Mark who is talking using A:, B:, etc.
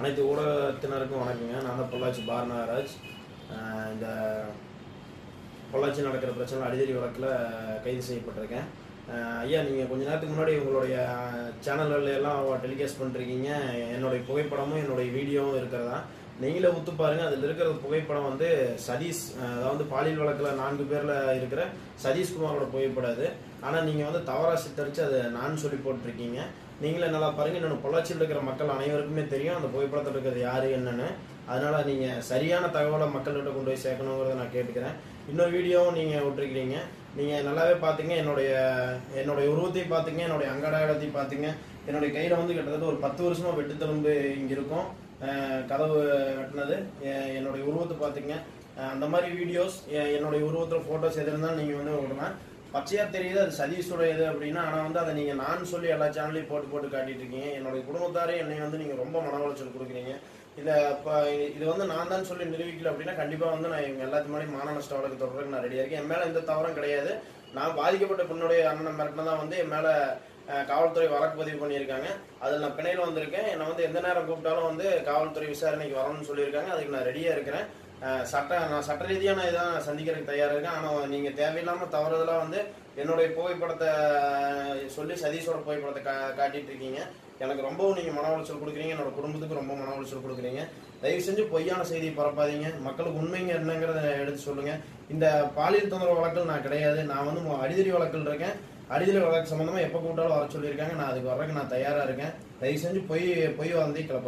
A: அனைத்து ஊடகத்தினருக்கும் வணக்கங்க. நான் தான் பொள்ளாச்சி பார் நாகராஜ் இந்த பொள்ளாச்சி நடக்கிற பிரச்சனை அடிதடி வழக்கில் கைது செய்யப்பட்டிருக்கேன். ஐயா நீங்கள் கொஞ்ச நேரத்துக்கு முன்னாடி உங்களுடைய சேனல்கள் எல்லாம் டெலிகாஸ்ட் பண்ணிருக்கீங்க. என்னுடைய புகைப்படமும் என்னுடைய வீடியோவும் இருக்கிறதா? நீங்களே உத்து பாருங்க. அதில் இருக்கிற புகைப்படம் வந்து சதீஷ் அதாவது பாலியல் வழக்கில் நான்கு பேரில் இருக்கிற சதீஷ்குமாரோட புகைப்படம் அது ஆனால் நீங்கள் வந்து தவறாக சித்தரித்து அதை நான் சொல்லி போட்டிருக்கீங்க. நீங்களே நல்லா பாருங்க. இன்னொன்று பொள்ளாச்சியில் இருக்கிற மக்கள் அனைவருக்குமே தெரியும் அந்த புகைப்படத்தில் இருக்கிறது யார் என்னன்னு. அதனால் நீங்கள் சரியான தகவலை மக்கள்கிட்ட கொண்டு போய் சேர்க்கணுங்கிறத நான் கேட்டுக்கிறேன். இன்னொரு வீடியோவும் நீங்கள் விட்டுருக்கிறீங்க. நீங்கள் நல்லாவே பார்த்தீங்க என்னுடைய என்னுடைய உருவத்தையும் பார்த்தீங்க என்னுடைய அங்கடாயத்தையும் பார்த்தீங்க என்னுடைய கையில் வந்து கிட்டத்தட்ட ஒரு பத்து வருஷமாக வெட்டுத்தழும்பு இங்கே இருக்கும். கதவு வெட்டினது என்னுடைய உருவத்தை பார்த்தீங்க அந்த மாதிரி வீடியோஸ் என்னுடைய உருவத்தில் ஃபோட்டோஸ் எது இருந்தாலும் நீங்கள் வந்து விடலாம் பச்சையா தெரியுது அது சதீஷோட இது அப்படின்னா ஆனால் வந்து அதை நீங்கள் நான் சொல்லி எல்லா சேனல்லையும் போட்டு போட்டு காட்டிட்டு இருக்கீங்க. என்னுடைய குடும்பத்தாரே என்னை வந்து நீங்கள் ரொம்ப மன உளைச்சல் கொடுக்குறீங்க. இதை இப்போ இது வந்து நான் தான் சொல்லி நிரூபிக்கல அப்படின்னா கண்டிப்பாக வந்து நான் இவங்க எல்லாத்து முன்னாடி மான நஷ்ட வழக்கு தொடர்றதுக்கு நான் ரெடியாக இருக்கேன். என் மேலே எந்த தவறும் கிடையாது. நான் பாதிக்கப்பட்ட பெண்ணுடைய அண்ணன் மிரட்டினா தான் வந்து என் மேலே காவல்துறை வழக்கு பதிவு பண்ணியிருக்காங்க. அதில் நான் பிணையில் வந்திருக்கேன். என்னை வந்து எந்த நேரம் கூப்பிட்டாலும் வந்து காவல்துறை விசாரணைக்கு வரணும்னு சொல்லியிருக்காங்க. அதுக்கு நான் ரெடியாக இருக்கிறேன். சட்ட நான் சட்ட ரீதியாக நான் இதான் சந்திக்கிறதுக்கு தயாராக இருக்கேன். ஆனால் நீங்கள் தேவையில்லாமல் தவறுதலாக வந்து என்னுடைய புகைப்படத்தை சொல்லி சதீஷோட புகைப்படத்தை கா காட்டிட்டு இருக்கீங்க. எனக்கு ரொம்பவும் நீங்கள் மன உளைச்சல் கொடுக்குறீங்க. என்னோட குடும்பத்துக்கு ரொம்ப மன உளைச்சல் கொடுக்குறீங்க. தயவு செஞ்சு பொய்யான செய்தியை பரப்பாதீங்க. மக்களுக்கு உண்மைங்க என்னங்கிறத எடுத்து சொல்லுங்க. இந்த பாலியல் தொந்தரவு வழக்கில் நான் கிடையாது. நான் வந்து மு- அடிதடி வழக்கில் இருக்கேன். அடிதடி வழக்கு சம்மந்தமாக எப்போ கூப்பிட்டாலும் வர சொல்லியிருக்காங்க. நான் அதுக்கு வர்றதுக்கு நான் தயாராக இருக்கேன். தயவு செஞ்சு பொய் பொய் வந்து கிளப்ப